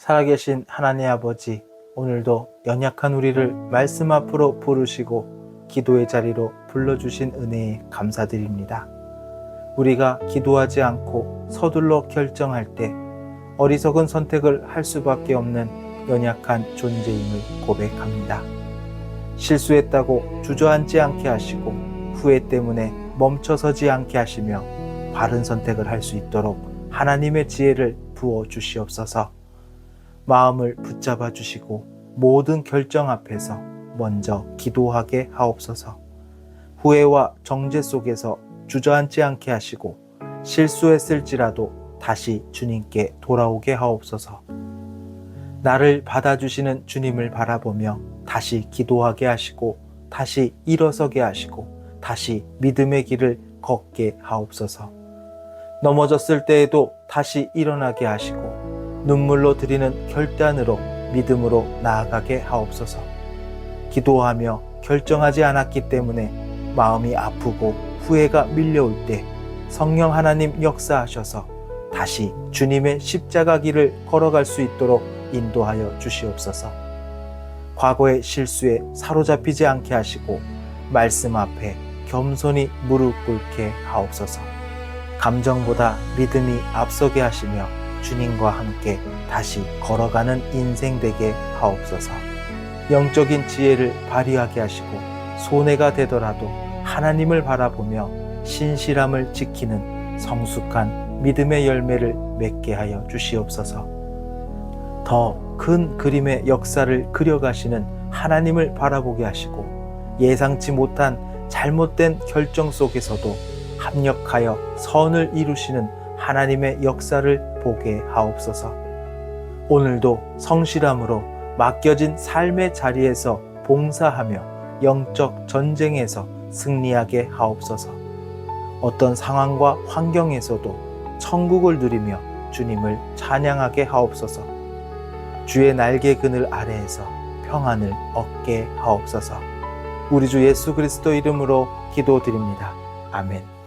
살아계신 하나님 아버지, 오늘도 연약한 우리를 말씀 앞으로 부르시고 기도의 자리로 불러주신 은혜에 감사드립니다. 우리가 기도하지 않고 서둘러 결정할 때 어리석은 선택을 할 수밖에 없는 연약한 존재임을 고백합니다. 실수했다고 주저앉지 않게 하시고 후회 때문에 멈춰서지 않게 하시며 바른 선택을 할 수 있도록 하나님의 지혜를 부어 주시옵소서. 마음을 붙잡아 주시고 모든 결정 앞에서 먼저 기도하게 하옵소서. 후회와 정죄 속에서 주저앉지 않게 하시고 실수했을지라도 다시 주님께 돌아오게 하옵소서. 나를 받아주시는 주님을 바라보며 다시 기도하게 하시고 다시 일어서게 하시고 다시 믿음의 길을 걷게 하옵소서. 넘어졌을 때에도 다시 일어나게 하시고 눈물로 드리는 결단으로 믿음으로 나아가게 하옵소서. 기도하며 결정하지 않았기 때문에 마음이 아프고 후회가 밀려올 때 성령 하나님 역사하셔서 다시 주님의 십자가 길을 걸어갈 수 있도록 인도하여 주시옵소서. 과거의 실수에 사로잡히지 않게 하시고 말씀 앞에 겸손히 무릎 꿇게 하옵소서. 감정보다 믿음이 앞서게 하시며 주님과 함께 다시 걸어가는 인생 되게 하옵소서. 영적인 지혜를 발휘하게 하시고 손해가 되더라도 하나님을 바라보며 신실함을 지키는 성숙한 믿음의 열매를 맺게 하여 주시옵소서. 더 큰 그림의 역사를 그려가시는 하나님을 바라보게 하시고 예상치 못한 잘못된 결정 속에서도 합력하여 선을 이루시는 하나님의 역사를 보게 하옵소서. 오늘도 성실함으로 맡겨진 삶의 자리에서 봉사하며 영적 전쟁에서 승리하게 하옵소서. 어떤 상황과 환경에서도 천국을 누리며 주님을 찬양하게 하옵소서. 주의 날개 그늘 아래에서 평안을 얻게 하옵소서. 우리 주 예수 그리스도 이름으로 기도드립니다. 아멘.